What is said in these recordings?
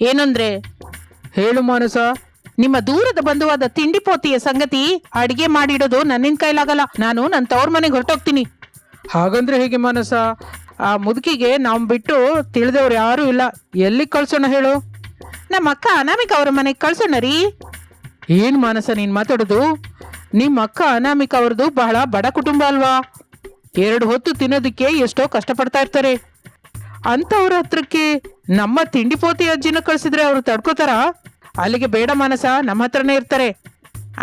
ಏನಂದ್ರೆ? ಹೇಳು ಮಾನಸ. ನಿಮ್ಮ ದೂರದ ಬಂಧುವಾದ ತಿಂಡಿ ಪೋತಿಯ ಸಂಗತಿ ಅಡಿಗೆ ಮಾಡಿಡೋದು ನನ್ನಿಂದ ಕೈಲಾಗಲ್ಲ. ನಾನು ನನ್ನ ತವ್ರ ಮನೆಗೆ ಹೊರಟೋಗ್ತೀನಿ. ಹಾಗಂದ್ರೆ ಹೇಗೆ ಮಾನಸ? ಆ ಮುದುಕಿಗೆ ನಾವು ಬಿಟ್ಟು ತಿಳಿದವ್ರು ಯಾರೂ ಇಲ್ಲ. ಎಲ್ಲಿ ಕಳ್ಸೋಣ ಹೇಳು? ನಮ್ಮ ಅಕ್ಕ ಅನಾಮಿಕ ಅವ್ರ ಮನೆಗೆ ಕಳ್ಸೋಣ ರೀ. ಏನು ಮಾನಸ ನೀನು ಮಾತಾಡೋದು? ನಿಮ್ಮ ಅಕ್ಕ ಅನಾಮಿಕ ಅವ್ರದ್ದು ಬಹಳ ಬಡ ಕುಟುಂಬ ಅಲ್ವಾ? ಎರಡು ಹೊತ್ತು ತಿನ್ನೋದಕ್ಕೆ ಎಷ್ಟೋ ಕಷ್ಟಪಡ್ತಾ ಇರ್ತಾರೆ. ಅಂತವ್ರ ಹತ್ರಕ್ಕೆ ನಮ್ಮ ತಿಂಡಿ ಪೋತಿ ಅಜ್ಜಿನ ಕಳ್ಸಿದ್ರೆ ಅವ್ರು ತಡ್ಕೋತಾರ? ಅಲ್ಲಿಗೆ ಬೇಡ ಮಾನಸ, ನಮ್ಮ ಹತ್ರನೇ ಇರ್ತಾರೆ.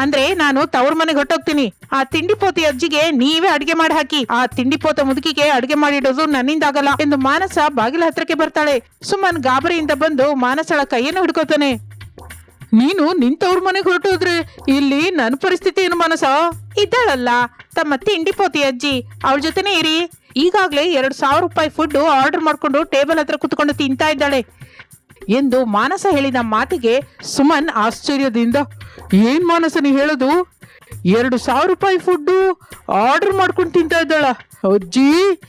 ಅಂದ್ರೆ ನಾನು ತವ್ರ ಮನೆಗೆ ಹೊಟ್ಟೋಗ್ತೀನಿ ಆ ತಿಂಡಿ ಪೋತಿ ಅಜ್ಜಿಗೆ ನೀವೇ ಅಡಿಗೆ ಮಾಡಿ ಹಾಕಿ. ಆ ತಿಂಡಿ ಪೋತ ಮುದುಕಿಗೆ ಅಡಿಗೆ ಮಾಡಿಡೋದು ನನ್ನಿಂದ ಆಗಲ್ಲ ಎಂದು ಮಾನಸ ಬಾಗಿಲ ಹತ್ರಕ್ಕೆ ಬರ್ತಾಳೆ. ಸುಮ್ಮನ್ ಗಾಬರಿಯಿಂದ ಬಂದು ಮಾನಸಳ ಕೈಯನ್ನು ಹಿಡ್ಕೋತಾನೆ. ನೀನು ನಿಂತವ್ರ ಮನೆಗೆ ಹೊರಟೋದ್ರೆ ಇಲ್ಲಿ ನನ್ನ ಪರಿಸ್ಥಿತಿ ಏನು ಮಾನಸ? ಇದ್ದಾಳಲ್ಲ, ತಮ್ಮ ತಿಂಡಿ ಪೋತಿ ಅಜ್ಜಿ, ಅವಳ ಜೊತೆನೇ ಇರಿ. ಈಗಾಗ್ಲೇ ಎರಡು ಸಾವಿರ ರೂಪಾಯಿ ಫುಡ್ ಆರ್ಡರ್ ಮಾಡಿಕೊಂಡು ಟೇಬಲ್ ಹತ್ರ ಕುತ್ಕೊಂಡು ತಿಂತಾ ಇದ್ದಾಳೆ. ಎಂದು ಮಾನಸ ಹೇಳಿದ ಮಾತಿಗೆ ಸುಮನ್ ಆಶ್ಚರ್ಯದಿಂದ, ಏನ್ ಮಾನಸ ನೀ ಹೇಳೋದು? ಎರಡು ಸಾವಿರ ರೂಪಾಯಿ ಫುಡ್ಡು ಆರ್ಡರ್ ಮಾಡ್ಕೊಂಡು ತಿಂತಾ ಇದ್ದಾಳ. ಅಜ್ಜಿ!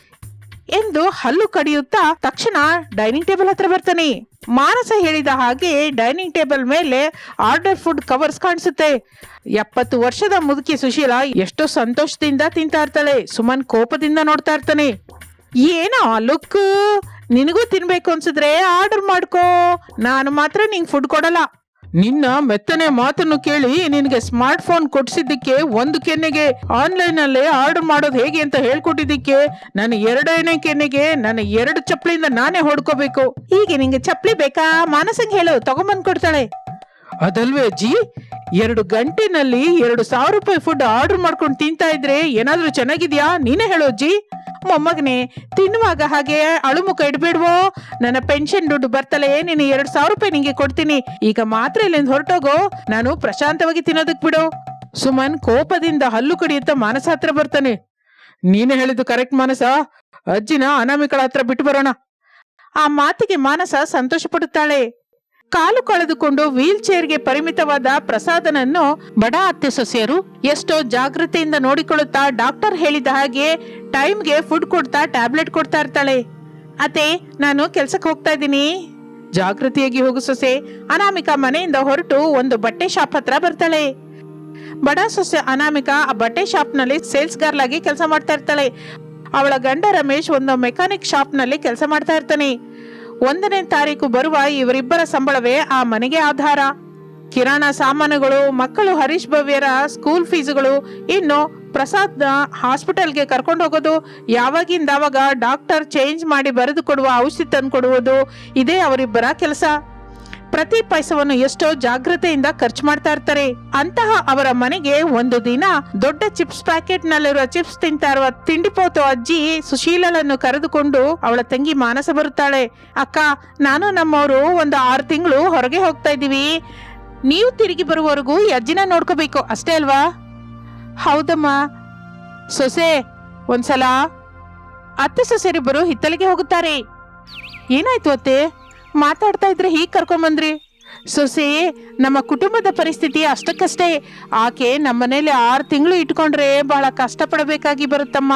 ಎಂದು ಹಲ್ಲು ಕಡಿಯುತ್ತಾ ತಕ್ಷಣ ಡೈನಿಂಗ್ ಟೇಬಲ್ ಹತ್ರ ಬರ್ತಾನೆ. ಮಾನಸ ಹೇಳಿದ ಹಾಗೆ ಡೈನಿಂಗ್ ಟೇಬಲ್ ಮೇಲೆ ಆರ್ಡರ್ ಫುಡ್ ಕವರ್ಸ್ ಕಾಣಿಸುತ್ತೆ. ಎಪ್ಪತ್ತು ವರ್ಷದ ಮುದುಕಿ ಸುಶೀಲಾ ಎಷ್ಟೋ ಸಂತೋಷದಿಂದ ತಿಂತಾ ಇರ್ತಾಳೆ. ಸುಮನ್ ಕೋಪದಿಂದ ನೋಡ್ತಾ ಇರ್ತಾನೆ. ಏನೋ ಲುಕ್? ನಿನಗೂ ತಿನ್ಬೇಕು ಅನ್ಸಿದ್ರೆ ಆರ್ಡರ್ ಮಾಡ್ಕೋ. ನಾನು ಮಾತ್ರ ನಿಂಗೆ ಫುಡ್ ಕೊಡಲ್ಲ. ನಿನ್ನ ಮೆತ್ತನೆ ಮಾತನ್ನು ಕೇಳಿ ನಿನಗೆ ಸ್ಮಾರ್ಟ್ ಫೋನ್ ಕೊಡಿಸಿದ್ದಕ್ಕೆ ಒಂದು ಕೆನ್ನೆಗೆ ಆನ್ಲೈನ್ ಅಲ್ಲಿ ಆರ್ಡರ್ ಮಾಡೋದು ಹೇಗೆ ಅಂತ ಹೇಳ್ಕೊಟ್ಟಿದ್ದಕ್ಕೆ ನನ್ನ ಎರಡನೇ ಕೆನ್ನೆಗೆ ನನ್ನ ಎರಡು ಚಪ್ಪಲಿಯಿಂದ ನಾನೇ ಹೊಡ್ಕೋಬೇಕು. ಹೀಗೆ ನಿಂಗೆ ಚಪ್ಪಲಿ ಬೇಕಾ? ಮಾನಸಂಗ್ ಹೇಳು ತಗೊಂಬಂದ್ ಕೊಡ್ತಾಳೆ ಅದಲ್ವೇ ಅಜ್ಜಿ? ಎರಡು ಗಂಟೆನಲ್ಲಿ ಎರಡು ಸಾವಿರ ರೂಪಾಯಿ ಫುಡ್ ಆರ್ಡರ್ ಮಾಡ್ಕೊಂಡು ತಿಂತಾ ಇದ್ರೆ ಏನಾದ್ರೂ ಚೆನ್ನಾಗಿದ್ಯಾ? ನೀನೇ ಹೇಳು ಅಜ್ಜಿ. ಮೊಮ್ಮಗನೇ, ತಿನ್ನುವಾಗ ಹಾಗೆ ಅಳುಮುಖ ಇಡ್ಬೇಡ್ವೋ? ನನ್ನ ಪೆನ್ಷನ್ ದುಡ್ಡು ಬರ್ತಲೇ ನೀನು ಎರಡು ಸಾವಿರ ರೂಪಾಯಿ ನಿಂಗೆ ಕೊಡ್ತೀನಿ. ಈಗ ಮಾತ್ರ ಇಲ್ಲಿಂದ ಹೊರಟೋಗೋ. ನಾನು ಪ್ರಶಾಂತವಾಗಿ ತಿನ್ನೋದಕ್ ಬಿಡು. ಸುಮನ್ ಕೋಪದಿಂದ ಹಲ್ಲು ಕಡಿಯುತ್ತಾ ಮಾನಸ ಹತ್ರ ಬರ್ತಾನೆ. ನೀನೇ ಹೇಳಿದ್ದು ಕರೆಕ್ಟ್ ಮಾನಸ. ಅಜ್ಜಿನ ಅನಾಮಿಕಳ ಹತ್ರ ಬಿಟ್ಟು ಬರೋಣ. ಆ ಮಾತಿಗೆ ಮಾನಸ ಸಂತೋಷ ಪಡುತ್ತಾಳೆ ಕಾಲು ಕಳೆದುಕೊಂಡು ವೀಲ್ ಚೇರ್ಗೆ ಪರಿಮಿತವಾದ ಪ್ರಸಾದನನ್ನು ಬಡ ಅತ್ತೆ ಸೊಸೆಯರು ಎಷ್ಟೋ ಜಾಗೃತಿಯಿಂದ ನೋಡಿಕೊಳ್ಳುತ್ತಾ ಡಾಕ್ಟರ್ ಹೇಳಿದ ಹಾಗೆ ಟೈಮ್ಗೆ ಫುಡ್ ಕೊಡ್ತಾ ಟ್ಯಾಬ್ಲೆಟ್ ಕೊಡ್ತಾ ಇರ್ತಾಳೆ. ಅತ್ತೆ, ನಾನು ಕೆಲ್ಸಕ್ಕೆ ಹೋಗ್ತಾ ಇದ್ದೀನಿ. ಜಾಗೃತಿಯಾಗಿ ಹೋಗು ಸೊಸೆ. ಅನಾಮಿಕ ಮನೆಯಿಂದ ಹೊರಟು ಒಂದು ಬಟ್ಟೆ ಶಾಪ್ ಹತ್ರ ಬರ್ತಾಳೆ. ಬಡ ಸೊಸೆ ಅನಾಮಿಕ ಆ ಬಟ್ಟೆ ಶಾಪ್ನಲ್ಲಿ ಸೇಲ್ಸ್ ಗರ್ಲ್ ಆಗಿ ಕೆಲಸ ಮಾಡ್ತಾ ಇರ್ತಾಳೆ. ಅವಳ ಗಂಡ ರಮೇಶ್ ಒಂದು ಮೆಕ್ಯಾನಿಕ್ ಶಾಪ್ನಲ್ಲಿ ಕೆಲಸ ಮಾಡ್ತಾ ಇರ್ತಾನೆ. ಒಂದನೇ ತಾರೀಕು ಬರುವ ಇವರಿಬ್ಬರ ಸಂಬಳವೇ ಆ ಮನೆಗೆ ಆಧಾರ. ಕಿರಾಣ ಸಾಮಾನುಗಳು, ಮಕ್ಕಳು ಹರೀಶ್ ಭವ್ಯರ ಸ್ಕೂಲ್ ಫೀಸುಗಳು ಇನ್ನು ಪ್ರಸಾದ್ ಹಾಸ್ಪಿಟಲ್ಗೆ ಕರ್ಕೊಂಡು ಹೋಗೋದು, ಯಾವಾಗಿಂದ ಅವಾಗ ಡಾಕ್ಟರ್ ಚೇಂಜ್ ಮಾಡಿ ಬರೆದು ಕೊಡುವ ಔಷಧಿ ತಂದು ಕೊಡುವುದು, ಇದೇ ಅವರಿಬ್ಬರ ಕೆಲಸ. ಪ್ರತಿ ಪೈಸವನ್ನು ಎಷ್ಟೋ ಜಾಗ್ರತೆಯಿಂದ ಖರ್ಚು ಮಾಡ್ತಾ ಇರ್ತಾರೆ. ಅಂತಹ ಅವರ ಮನೆಗೆ ಒಂದು ದಿನ ದೊಡ್ಡ ಚಿಪ್ಸ್ ಪ್ಯಾಕೆಟ್ ನಲ್ಲಿರುವ ಚಿಪ್ಸ್ ತಿಂತಾ ಇರುವ ತಿಂಡಿಪೋತು ಅಜ್ಜಿ ಸುಶೀಲಳನ್ನು ಕರೆದುಕೊಂಡು ಅವಳ ತಂಗಿ ಮಾನಸ ಬರುತ್ತಾಳೆ. ಅಕ್ಕ, ನಾನು ನಮ್ಮವರು ಒಂದು ಆರು ತಿಂಗಳು ಹೊರಗೆ ಹೋಗ್ತಾ ಇದ್ದೀವಿ. ನೀವು ತಿರುಗಿ ಬರುವವರೆಗೂ ಈ ಅಜ್ಜಿನ ನೋಡ್ಕೋಬೇಕು, ಅಷ್ಟೇ ಅಲ್ವಾ? ಹೌದಮ್ಮ. ಸೊಸೆ, ಒಂದ್ಸಲ. ಅತ್ತೆ ಸೊಸೆರಿಬ್ಬರು ಹಿತ್ತಲಿಗೆ ಹೋಗುತ್ತಾರೆ. ಏನಾಯ್ತು ಅತ್ತೆ? ಮಾತಾಡ್ತಾ ಇದ್ರೆ ಹೀಗೆ ಕರ್ಕೊಂಬಂದ್ರಿ? ಸೊಸೆ, ನಮ್ಮ ಕುಟುಂಬದ ಪರಿಸ್ಥಿತಿ ಅಷ್ಟಕ್ಕಷ್ಟೇ. ಆಕೆ ನಮ್ಮನೇಲಿ ಆರು ತಿಂಗಳು ಇಟ್ಕೊಂಡ್ರೆ ಬಹಳ ಕಷ್ಟಪಡಬೇಕಾಗಿ ಬರುತ್ತಮ್ಮ.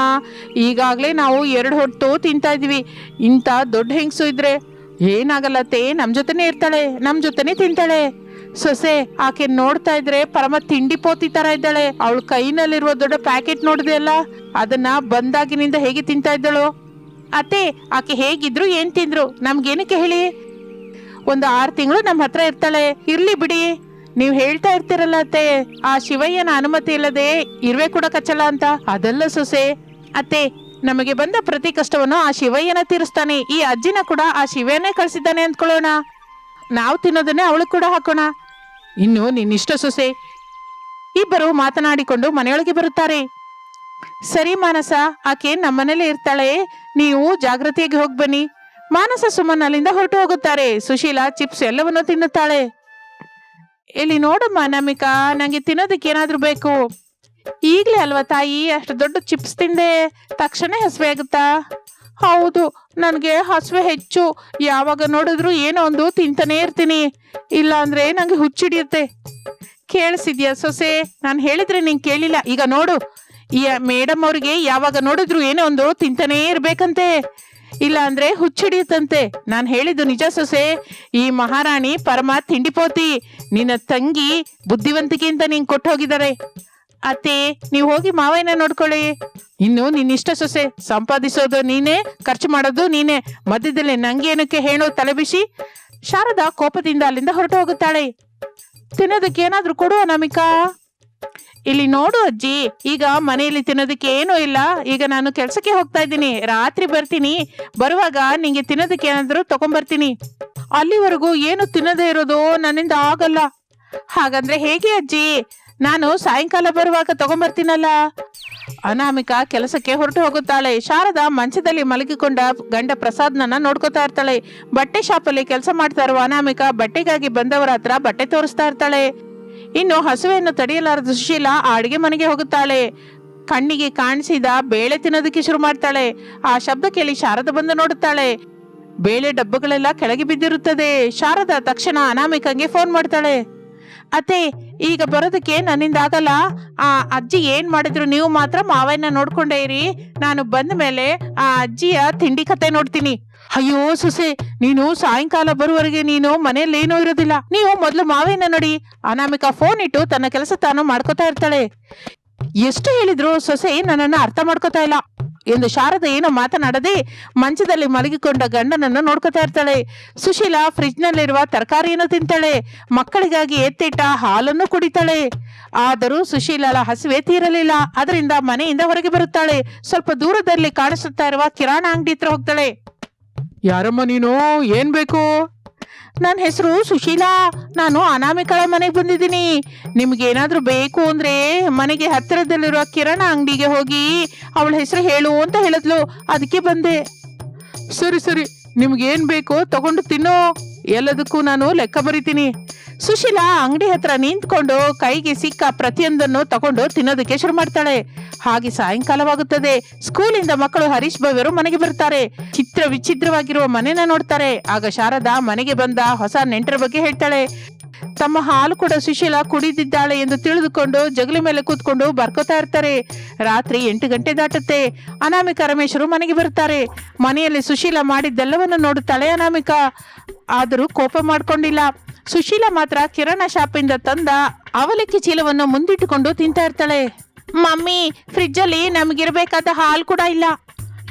ಈಗಾಗಲೇ ನಾವು ಎರಡು ಹೊತ್ತು ತಿಂತಾ ಇದ್ವಿ ಇಂಥ ದೊಡ್ಡ ಹೆಂಗಸು ಇದ್ರೆ ಏನಾಗಲ್ಲತ್ತೆ? ನಮ್ಮ ಜೊತೆನೇ ಇರ್ತಾಳೆ ನಮ್ಮ ಜೊತೆನೆ ತಿಂತಾಳೆ. ಸೊಸೆ, ಆಕೆ ನೋಡ್ತಾ ಇದ್ರೆ ಪರಮ ತಿಂಡಿ ಪೋತಿ ತರ ಇದ್ದಾಳೆ. ಅವಳ ಕೈನಲ್ಲಿರುವ ದೊಡ್ಡ ಪ್ಯಾಕೆಟ್ ನೋಡಿದೆ ಅಲ್ಲ? ಅದನ್ನ ಬಂದಾಗಿನಿಂದ ಹೇಗೆ ತಿಂತಾ ಇದ್ದಾಳು? ಅತ್ತೆ, ಆಕೆ ಹೇಗಿದ್ರು ಏನ್ ತಿಂದ್ರು? ನಮ್ಗೇನಕ್ಕೆ ಹೇಳಿ? ಒಂದು ಆರು ತಿಂಗಳು ನಮ್ಮ ಹತ್ರ ಇರ್ತಾಳೆ. ಇರ್ಲಿ ಬಿಡಿ. ನೀವು ಹೇಳ್ತಾ ಇರ್ತೀರಲ್ಲ ಅತ್ತೆ. ಆ ಶಿವಯ್ಯನ ಅನುಮತಿ ಇಲ್ಲದೆ ಇರುವೆ ಕೂಡ ಕಚ್ಚಲ್ಲ ಅಂತ. ಅದಲ್ಲ ಸೊಸೆ. ಅತ್ತೆ, ನಮಗೆ ಬಂದ ಪ್ರತಿ ಕಷ್ಟವನ್ನು ಆ ಶಿವಯ್ಯನ ತೀರಿಸ್ತಾನೆ. ಈ ಅಜ್ಜಿನ ಕೂಡ ಆ ಶಿವನೇ ಕಳ್ಸಿದ್ದಾನೆ ಅಂದ್ಕೊಳ್ಳೋಣ. ನಾವು ತಿನ್ನೋದನ್ನೇ ಅವಳು ಕೂಡ ಹಾಕೋಣ. ಇನ್ನು ನಿನ್ನಿಷ್ಟ ಸೊಸೆ. ಇಬ್ಬರು ಮಾತನಾಡಿಕೊಂಡು ಮನೆಯೊಳಗೆ ಬರುತ್ತಾರೆ. ಸರಿ ಮಾನಸ, ಆಕೆ ನಮ್ಮನೇಲೆ ಇರ್ತಾಳೆ. ನೀವು ಜಾಗೃತಿಯಾಗಿ ಹೋಗಿ ಬನ್ನಿ ಮಾನಸ ಸುಮನ್ ಅಲ್ಲಿಂದ ಹೊರಟು ಹೋಗುತ್ತಾರೆ. ಸುಶೀಲಾ ಚಿಪ್ಸ್ ಎಲ್ಲವನ್ನೂ ತಿನ್ನುತ್ತಾಳೆ. ಇಲ್ಲಿ ನೋಡಮ್ಮ ನಮಿಕಾ, ನಂಗೆ ತಿನ್ನೋದಕ್ಕೆ ಏನಾದ್ರೂ ಬೇಕು? ಈಗಲೇ ಅಲ್ವಾ ತಾಯಿ, ಅಷ್ಟು ದೊಡ್ಡ ಚಿಪ್ಸ್ ತಿಂದೆ, ತಕ್ಷಣ ಹಸಿವೆ ಆಗುತ್ತಾ? ಹೌದು, ನನಗೆ ಹಸಿವೆ ಹೆಚ್ಚು. ಯಾವಾಗ ನೋಡಿದ್ರು ಏನೋ ಒಂದು ತಿಂತಾನೇ ಇರ್ತೀನಿ. ಇಲ್ಲ ಅಂದ್ರೆ ನಂಗೆ ಹುಚ್ಚಿಡಿಯುತ್ತೆ. ಕೇಳಿಸಿದ್ಯಾ ಸೊಸೆ? ನಾನು ಹೇಳಿದ್ರೆ ನೀನ್ ಕೇಳಿಲ್ಲ. ಈಗ ನೋಡು. ಈ ಮೇಡಮ್ ಅವ್ರಿಗೆ ಯಾವಾಗ ನೋಡಿದ್ರು ಏನೋ ಒಂದು ತಿಂತಾನೇ ಇರ್ಬೇಕಂತೆ. ಇಲ್ಲ ಅಂದ್ರೆ ಹುಚ್ಚಿಡಿಯುತ್ತಂತೆ. ನಾನು ಹೇಳಿದ್ದು ನಿಜ ಸೊಸೆ. ಈ ಮಹಾರಾಣಿ ಪರಮ ತಿಂಡಿಪೋತಿ. ನಿನ್ನ ತಂಗಿ ಬುದ್ಧಿವಂತಿಕೆಯಿಂದ ನೀನ್ ಕೊಟ್ಟು ಹೋಗಿದ್ದಾರೆ ಅತ್ತೆ, ನೀವು ಹೋಗಿ ಮಾವಯ್ಯನ ನೋಡ್ಕೊಳ್ಳಿ. ಇನ್ನು ನಿನ್ನಿಷ್ಟ ಸೊಸೆ, ಸಂಪಾದಿಸೋದು ನೀನೇ, ಖರ್ಚು ಮಾಡೋದು ನೀನೇ. ಮಧ್ಯದಲ್ಲಿ ನಂಗೇನಕ್ಕೆ ಹೇಳೋ ತಲೆಬಿಸಿ ಶಾರದಾ ಕೋಪದಿಂದ ಅಲ್ಲಿಂದ ಹೊರಟು ಹೋಗುತ್ತಾಳೆ. ತಿನ್ನೋದಕ್ಕೆ ಏನಾದ್ರೂ ಕೊಡು ಅನಾಮಿಕಾ. ಇಲ್ಲಿ ನೋಡು ಅಜ್ಜಿ, ಈಗ ಮನೆಯಲ್ಲಿ ತಿನ್ನೋದಕ್ಕೆ ಏನೂ ಇಲ್ಲ. ಈಗ ನಾನು ಕೆಲಸಕ್ಕೆ ಹೋಗ್ತಾ ಇದ್ದೀನಿ. ರಾತ್ರಿ ಬರ್ತೀನಿ. ಬರುವಾಗ ನಿಂಗೆ ತಿನ್ನೋದಕ್ಕೆ ಏನಾದರೂ ತಗೊಂಬರ್ತೀನಿ. ಅಲ್ಲಿವರೆಗೂ ಏನು ತಿನ್ನದೇ ಇರೋದು ನನ್ನಿಂದ ಆಗಲ್ಲ. ಹಾಗಂದ್ರೆ ಹೇಗೆ ಅಜ್ಜಿ? ನಾನು ಸಾಯಂಕಾಲ ಬರುವಾಗ ತಗೊಂಬರ್ತೀನಲ್ಲ. ಅನಾಮಿಕಾ ಕೆಲಸಕ್ಕೆ ಹೊರಟು ಹೋಗುತ್ತಾಳೆ. ಶಾರದಾ ಮಂಚದಲ್ಲಿ ಮಲಗಿಕೊಂಡ ಗಂಡ ಪ್ರಸಾದ್ನನ್ನ ನೋಡ್ಕೋತಾ ಇರ್ತಾಳೆ. ಬಟ್ಟೆ ಶಾಪಲ್ಲಿ ಕೆಲಸ ಮಾಡ್ತಾ ಇರುವ ಅನಾಮಿಕಾ ಬಟ್ಟೆಗಾಗಿ ಬಂದವರ ಹತ್ರ ಬಟ್ಟೆ ತೋರಿಸ್ತಾ ಇರ್ತಾಳೆ. ಇನ್ನು ಹಸುವೆಯನ್ನು ತಡೆಯಲಾರದ ಸುಶೀಲಾ ಆ ಅಡಿಗೆ ಮನೆಗೆ ಹೋಗುತ್ತಾಳೆ. ಕಣ್ಣಿಗೆ ಕಾಣಿಸಿದ ಬೇಳೆ ತಿನ್ನೋದಕ್ಕೆ ಶುರು ಮಾಡ್ತಾಳೆ. ಆ ಶಬ್ದ ಕೇಳಿ ಶಾರದ ಬಂದು ನೋಡುತ್ತಾಳೆ. ಬೇಳೆ ಡಬ್ಬಗಳೆಲ್ಲ ಕೆಳಗೆ ಬಿದ್ದಿರುತ್ತದೆ. ಶಾರದ ತಕ್ಷಣ ಅನಾಮಿಕಂಗೆ ಫೋನ್ ಮಾಡ್ತಾಳೆ. ಅತ್ತೆ, ಈಗ ಬರೋದಕ್ಕೆ ನನ್ನಿಂದ ಆಗಲ್ಲ. ಆ ಅಜ್ಜಿ ಏನ್ ಮಾಡಿದ್ರು ನೀವು ಮಾತ್ರ ಮಾವಯ್ಯನ ನೋಡ್ಕೊಂಡೇ ಇರಿ. ನಾನು ಬಂದ ಮೇಲೆ ಆ ಅಜ್ಜಿಯ ತಿಂಡಿ ಕತೆ ನೋಡ್ತೀನಿ. ಅಯ್ಯೋ ಸೊಸೆ, ನೀನು ಸಾಯಂಕಾಲ ಬರುವವರೆಗೆ ನೀನು ಮನೆಯಲ್ಲಿ ಏನೂ ಇರೋದಿಲ್ಲ. ನೀವು ಮೊದಲು ಮಾವೇನ ನೋಡಿ. ಅನಾಮಿಕಾ ಫೋನ್ ಇಟ್ಟು ತನ್ನ ಕೆಲಸ ತಾನು ಮಾಡ್ಕೋತಾ ಇರ್ತಾಳೆ. ಎಷ್ಟು ಹೇಳಿದ್ರು ಸೊಸೆ ನನ್ನನ್ನ ಅರ್ಥ ಮಾಡ್ಕೋತಾ ಇಲ್ಲ. ಎಂದು ಶಾರದ ಏನೋ ಮಾತನಾಡದೆ ಮಂಚದಲ್ಲಿ ಮಲಗಿಕೊಂಡ ಗಂಡನನ್ನು ನೋಡ್ಕೋತಾ ಇರ್ತಾಳೆ. ಸುಶೀಲಾ ಫ್ರಿಜ್ನಲ್ಲಿರುವ ತರಕಾರಿಯನ್ನು ತಿಂತಾಳೆ. ಮಕ್ಕಳಿಗಾಗಿ ಎತ್ತಿಟ್ಟ ಹಾಲನ್ನು ಕುಡಿತಾಳೆ. ಆದರೂ ಸುಶೀಲಳ ಹಸಿವೆ ತೀರಲಿಲ್ಲ. ಅದರಿಂದ ಮನೆಯಿಂದ ಹೊರಗೆ ಬರುತ್ತಾಳೆ. ಸ್ವಲ್ಪ ದೂರದಲ್ಲಿ ಕಾಣಿಸುತ್ತಾ ಇರುವ ಕಿರಾಣ ಅಂಗಡಿ ಹತ್ರ ಹೋಗ್ತಾಳೆ. ಯಾರಮ್ಮ ನೀನು? ಏನ್ ಬೇಕು? ನನ್ನ ಹೆಸರು ಸುಶೀಲಾ. ನಾನು ಅನಾಮಿಕಳ ಮನೆಗೆ ಬಂದಿದ್ದೀನಿ. ನಿಮ್ಗೆ ಏನಾದ್ರೂ ಬೇಕು ಅಂದ್ರೆ ಮನೆಗೆ ಹತ್ತಿರದಲ್ಲಿರುವ ಕಿರಣ ಅಂಗಡಿಗೆ ಹೋಗಿ ಅವಳ ಹೆಸರು ಹೇಳು ಅಂತ ಹೇಳಿದ್ಲು. ಅದಕ್ಕೆ ಬಂದೆ. ಸರಿ ಸರಿ. ನಿಮ್ಗೆ ಏನ್ ಬೇಕು ತಗೊಂಡು ತಿನ್ನೋ. ಎಲ್ಲದಕ್ಕೂ ನಾನು ಲೆಕ್ಕ ಬರಿತೀನಿ. ಸುಶೀಲಾ ಅಂಗಡಿ ಹತ್ರ ನಿಂತ್ಕೊಂಡು ಕೈಗೆ ಸಿಕ್ಕ ಪ್ರತಿಯೊಂದನ್ನು ತಗೊಂಡು ತಿನ್ನೋದಕ್ಕೆ ಶುರು ಮಾಡ್ತಾಳೆ. ಹಾಗೆ ಸಾಯಂಕಾಲವಾಗುತ್ತದೆ. ಸ್ಕೂಲಿಂದ ಮಕ್ಕಳು ಹರೀಶ್ ಭವ್ಯರು ಮನೆಗೆ ಬರ್ತಾರೆ. ಚಿತ್ರ ವಿಚಿತ್ರವಾಗಿರುವ ಮನೆನ ನೋಡ್ತಾರೆ. ಆಗ ಶಾರದಾ ಮನೆಗೆ ಬಂದ ಹೊಸ ನೆಂಟರ ಬಗ್ಗೆ ಹೇಳ್ತಾಳೆ. ತಮ್ಮ ಹಾಲು ಕೂಡ ಸುಶೀಲ ಕುಡಿದಿದ್ದಾಳೆ ಎಂದು ತಿಳಿದುಕೊಂಡು ಜಗಲಿ ಮೇಲೆ ಕೂತ್ಕೊಂಡು ಬರ್ಕೋತಾ ಇರ್ತಾರೆ. ರಾತ್ರಿ ಎಂಟು ಗಂಟೆ ದಾಟುತ್ತೆ. ಅನಾಮಿಕ ರಮೇಶರು ಮನೆಗೆ ಬರ್ತಾರೆ. ಮನೆಯಲ್ಲಿ ಸುಶೀಲ ಮಾಡಿದ್ದೆಲ್ಲವನ್ನು ನೋಡುತ್ತಾಳೆ ಅನಾಮಿಕ. ಆದರೂ ಕೋಪ ಮಾಡ್ಕೊಂಡಿಲ್ಲ. ಸುಶೀಲ ಮಾತ್ರ ಕಿರಾಣ ಶಾಪಿಂದ ತಂದ ಅವಲಕ್ಕಿ ಚೀಲವನ್ನು ಮುಂದಿಟ್ಟುಕೊಂಡು ತಿಂತಾ ಇರ್ತಾಳೆ. ಮಮ್ಮಿ ಫ್ರಿಜ್ಜಲ್ಲಿ ನಮಗಿರ್ಬೇಕಾದ ಹಾಲು ಕೂಡ ಇಲ್ಲ.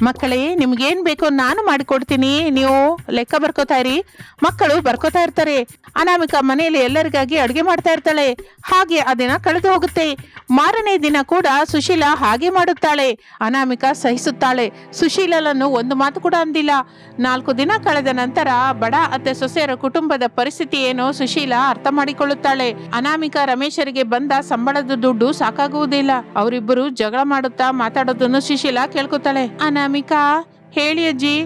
ಮಕ್ಕಳೇ, ನಿಮ್ಗೇನ್ ಬೇಕೋ ನಾನು ಮಾಡಿಕೊಡ್ತೀನಿ. ನೀವು ಲೆಕ್ಕ ಬರ್ಕೋತಾ ಇರಿ. ಮಕ್ಕಳು ಬರ್ಕೋತಾ ಇರ್ತಾರೆ. ಅನಾಮಿಕ ಮನೆಯಲ್ಲಿ ಎಲ್ಲರಿಗಾಗಿ ಅಡುಗೆ ಮಾಡ್ತಾ ಇರ್ತಾಳೆ. ಹಾಗೆ ಆ ದಿನ ಕಳೆದು ಹೋಗುತ್ತೆ. ಮಾರನೇ ದಿನ ಕೂಡ ಸುಶೀಲಾ ಹಾಗೆ ಮಾಡುತ್ತಾಳೆ. ಅನಾಮಿಕಾ ಸಹಿಸುತ್ತಾಳೆ. ಸುಶೀಲನನ್ನು ಒಂದು ಮಾತು ಕೂಡ ಅಂದಿಲ್ಲ. ನಾಲ್ಕು ದಿನ ಕಳೆದ ನಂತರ ಬಡ ಅತ್ತೆ ಸೊಸೆಯರ ಕುಟುಂಬದ ಪರಿಸ್ಥಿತಿ ಏನೋ ಸುಶೀಲಾ ಅರ್ಥ ಮಾಡಿಕೊಳ್ಳುತ್ತಾಳೆ. ಅನಾಮಿಕಾ ರಮೇಶರಿಗೆ ಬಂದ ಸಂಬಳದ ದುಡ್ಡು ಸಾಕಾಗುವುದಿಲ್ಲ. ಅವರಿಬ್ಬರು ಜಗಳ ಮಾಡುತ್ತಾ ಮಾತಾಡೋದನ್ನು ಸುಶೀಲಾ ಕೇಳ್ಕೊತಾಳೆ. ಅನಾಮಿಕಾ, ಹೇಳಿ ಅಜ್ಜಿ.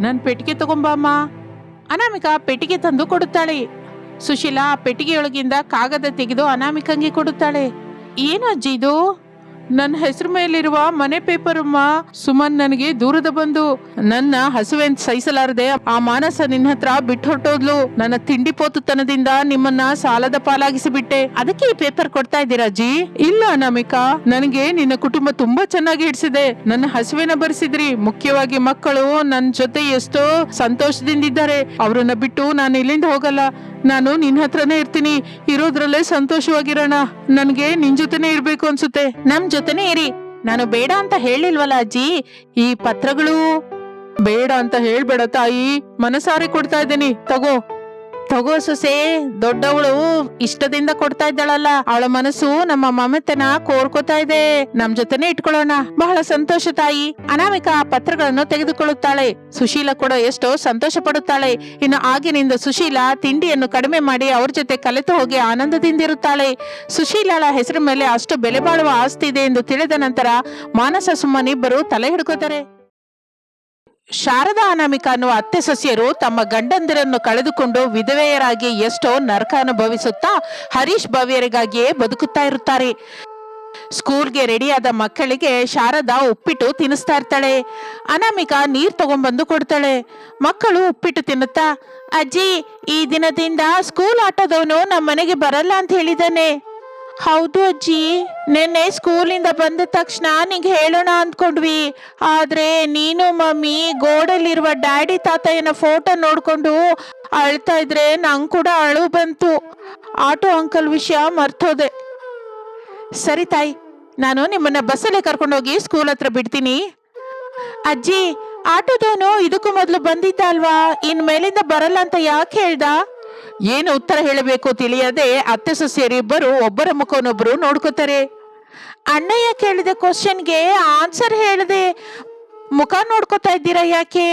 ನನ್ ಪೆಟ್ಟಿಗೆ ತಗೊಂಬಮ್ಮ ಅನಾಮಿಕಾ ಪೆಟ್ಟಿಗೆ ತಂದು ಕೊಡುತ್ತಾಳೆ. ಸುಶೀಲಾ ಪೆಟ್ಟಿಗೆಯೊಳಗಿಂದ ಕಾಗದ ತೆಗೆದು ಅನಾಮಿಕಂಗೆ ಕೊಡುತ್ತಾಳೆ. ಏನು ಅಜ್ಜಿ ಇದು ನನ್ನ ಹೆಸರು ಮೇಲಿರುವ ಮನೆ ಪೇಪರ್ ಅಮ್ಮ ಸುಮನ್ ನನಗೆ ದೂರದ ಬಂದು ನನ್ನ ಹಸುವೆನ್ ಸಹಿಸಲಾರದೆ ಆ ಮಾನಸ ನಿನ್ನ ಹತ್ರ ಬಿಟ್ಟು ಹೊರಟೋದ್ಲು. ನನ್ನ ತಿಂಡಿ ಪೋತುತನದಿಂದ ನಿಮ್ಮನ್ನ ಸಾಲದ ಪಾಲಾಗಿಸಿ ಬಿಟ್ಟೆ ಅದಕ್ಕೆ ಈ ಪೇಪರ್ ಕೊಡ್ತಾ ಇದ್ದೀರಾ ಅಜ್ಜಿ ಇಲ್ಲ ನಮಿಕಾ ನನಗೆ ನಿನ್ನ ಕುಟುಂಬ ತುಂಬಾ ಚೆನ್ನಾಗಿ ಹಿಡಿಸಿದೆ ನನ್ನ ಹಸುವೆನ ಬರೆಸಿದ್ರಿ. ಮುಖ್ಯವಾಗಿ ಮಕ್ಕಳು ನನ್ನ ಜೊತೆ ಎಷ್ಟೋ ಸಂತೋಷದಿಂದಿದ್ದಾರೆ ಅವರನ್ನ ಬಿಟ್ಟು ನಾನು ಇಲ್ಲಿಂದ ಹೋಗಲ್ಲ. ನಾನು ನಿನ್ನ ಹತ್ರನೇ ಇರ್ತೀನಿ. ಇರೋದ್ರಲ್ಲೇ ಸಂತೋಷವಾಗಿರೋಣ. ನನ್ಗೆ ನಿನ್ ಜೊತೆನೇ ಇರ್ಬೇಕು ಅನ್ಸುತ್ತೆ. ನಮ್ ಜೊತೆನೇ ಇರಿ. ನಾನು ಬೇಡ ಅಂತ ಹೇಳಿಲ್ವಲ್ಲ ಅಜ್ಜಿ? ಈ ಪತ್ರಗಳು ಬೇಡ ಅಂತ ಹೇಳ್ಬೇಡ ತಾಯಿ. ಮನಸಾರೆ ಕೊಡ್ತಾ ಇದ್ದೀನಿ. ತಗೋ. ತಗೋ ಸೊಸೆ, ದೊಡ್ಡವಳು ಇಷ್ಟದಿಂದ ಕೊಡ್ತಾ ಇದ್ದಾಳಲ್ಲ. ಅವಳ ಮನಸ್ಸು ನಮ್ಮ ಮಮತೆನ ಕೋರ್ಕೋತಾ ಇದೆ. ನಮ್ ಜೊತೆನೆ ಇಟ್ಕೊಳ್ಳೋಣ. ಬಹಳ ಸಂತೋಷ ತಾಯಿ. ಅನಾಮಿಕ ಆ ಪತ್ರಗಳನ್ನು ತೆಗೆದುಕೊಳ್ಳುತ್ತಾಳೆ. ಸುಶೀಲ ಕೂಡ ಎಷ್ಟೋ ಸಂತೋಷ ಪಡುತ್ತಾಳೆ. ಇನ್ನು ಆಗಿನಿಂದ ಸುಶೀಲ ತಿಂಡಿಯನ್ನು ಕಡಿಮೆ ಮಾಡಿ ಅವ್ರ ಜೊತೆ ಕಲೆತು ಹೋಗಿ ಆನಂದದಿಂದಿರುತ್ತಾಳೆ. ಸುಶೀಲಳ ಹೆಸರು ಮೇಲೆ ಅಷ್ಟು ಬೆಲೆ ಬಾಳುವ ಆಸ್ತಿ ಇದೆ ಎಂದು ತಿಳಿದ ನಂತರ ಮಾನಸ ಸುಮ್ಮನಿಬ್ಬರು ತಲೆ ಹಿಡ್ಕೋತಾರೆ. ಶಾರದಾ ಅನಾಮಿಕ ಅನ್ನುವ ಅತ್ತೆ ಸಸ್ಯರು ತಮ್ಮ ಗಂಡಂದಿರನ್ನು ಕಳೆದುಕೊಂಡು ವಿಧವೆಯರಾಗಿ ಎಷ್ಟೋ ನರಕ ಅನುಭವಿಸುತ್ತಾ ಹರೀಶ್ ಭವ್ಯರಿಗಾಗಿಯೇ ಬದುಕುತ್ತಾ ಇರುತ್ತಾರೆ. ಸ್ಕೂಲ್ಗೆ ರೆಡಿಯಾದ ಮಕ್ಕಳಿಗೆ ಶಾರದಾ ಉಪ್ಪಿಟ್ಟು ತಿನ್ನಿಸ್ತಾ ಇರ್ತಾಳೆ. ಅನಾಮಿಕಾ ನೀರು ತಗೊಂಡ್ಬಂದು ಕೊಡ್ತಾಳೆ. ಮಕ್ಕಳು ಉಪ್ಪಿಟ್ಟು ತಿನ್ನುತ್ತಾ, ಅಜ್ಜಿ, ಈ ದಿನದಿಂದ ಸ್ಕೂಲ್ ಆಟೋದವನು ನಮ್ಮ ಮನೆಗೆ ಬರಲ್ಲ ಅಂತ ಹೇಳಿದಾನೆ ಹೌದು ಅಜ್ಜಿ, ನಿನ್ನೆ ಸ್ಕೂಲಿಂದ ಬಂದ ತಕ್ಷಣ ನಿಂಗೆ ಹೇಳೋಣ ಅಂದ್ಕೊಂಡ್ವಿ. ಆದ್ರೆ ನೀನು ಮಮ್ಮಿ ಗೋಡಲ್ಲಿರುವ ಡ್ಯಾಡಿ ತಾತಯ್ಯನ ಫೋಟೋ ನೋಡ್ಕೊಂಡು ಅಳ್ತಾ ಇದ್ರೆ ನಂಗೆ ಕೂಡ ಅಳು ಬಂತು. ಆಟೋ ಅಂಕಲ್ ವಿಷಯ ಮರ್ತೋದೆ. ಸರಿ ತಾಯಿ, ನಾನು ನಿಮ್ಮನ್ನ ಬಸ್ಸಲ್ಲೇ ಕರ್ಕೊಂಡೋಗಿ ಸ್ಕೂಲ್ ಹತ್ರ ಬಿಡ್ತೀನಿ. ಅಜ್ಜಿ, ಆಟೋದವನು ಇದಕ್ಕೂ ಮೊದಲು ಬಂದಿದ್ದ ಅಲ್ವಾ? ಇನ್ ಮೇಲಿಂದ ಬರಲ್ಲ ಅಂತ ಯಾಕೆ ಹೇಳ್ದ? ಏನು ಉತ್ತರ ಹೇಳಬೇಕು ತಿಳಿಯದೆ ಅತ್ತೆ ಸೊಸೆಯರಿಬ್ಬರು ಒಬ್ಬರ ಮುಖವನ್ನೊಬ್ಬರು ನೋಡ್ಕೋತಾರೆ. ಅಣ್ಣಯ್ಯ ಕೇಳಿದ ಕ್ವಶನ್ಗೆ ಆನ್ಸರ್ ಹೇಳದೆ ಮುಖ ನೋಡ್ಕೋತಾ ಇದ್ದೀರಾ ಯಾಕೆ?